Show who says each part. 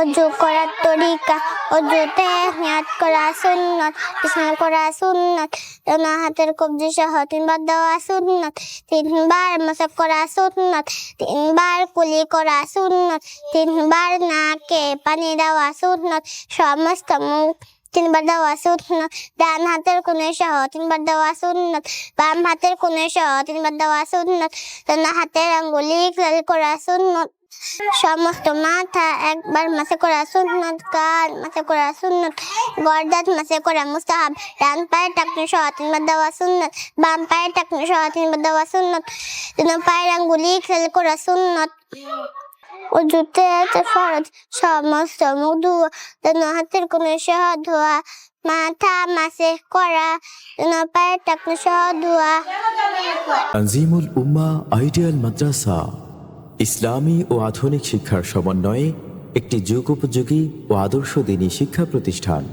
Speaker 1: অজু করার তরিকা অজুতে নিয়াত করা সুন্নত, বিছানা করা সুন্নত ডান হাতের কবজি সহ তিনবার দেওয়া সুন্নত, তিনবার মাসাক করা সুন্নত, তিনবার কুলি করা সুন্নত, তিনবার নাকে পানি দেওয়া সুন্নত, সমস্ত মুখ তিনবার দেওয়া সুন্নত, ডান হাতের কোণে সহ তিনবার দেওয়া সুন্নত, বাম হাতের কোণে সহ তিনবার দেওয়া সুন্নত ডান হাতের আঙ্গুলি করা সুন্নত। সমস্ত মাথা একবার মাসে করা সুন্নত, কান মাসে করা সুন্নত, গর্দাত মাসে করা মুস্তাহাব, ডান পায়ের টাকনি তিনবার দেওয়া সুন্নত, বাম পায়ের টাকনি সহ তিনবার দেওয়া সুন্নত, তিন পায়ের আঙ্গুলি খেল করা সুন্নত। অজুতে আছে ফরজ, সমস্ত মুখ ধোয়া যেন হাতের কোনো সহ ধোয়া, মাথা মাসে করা, যেন পায়ের টাকনি সহ ধোয়া।
Speaker 2: তানজিমুল উম্মা আইডিয়াল মাদ্রাসা। ইসলামী ও আধুনিক শিক্ষার সমন্বয়ে একটি যুগোপযোগী ও আদর্শ দিনী শিক্ষা প্রতিষ্ঠান।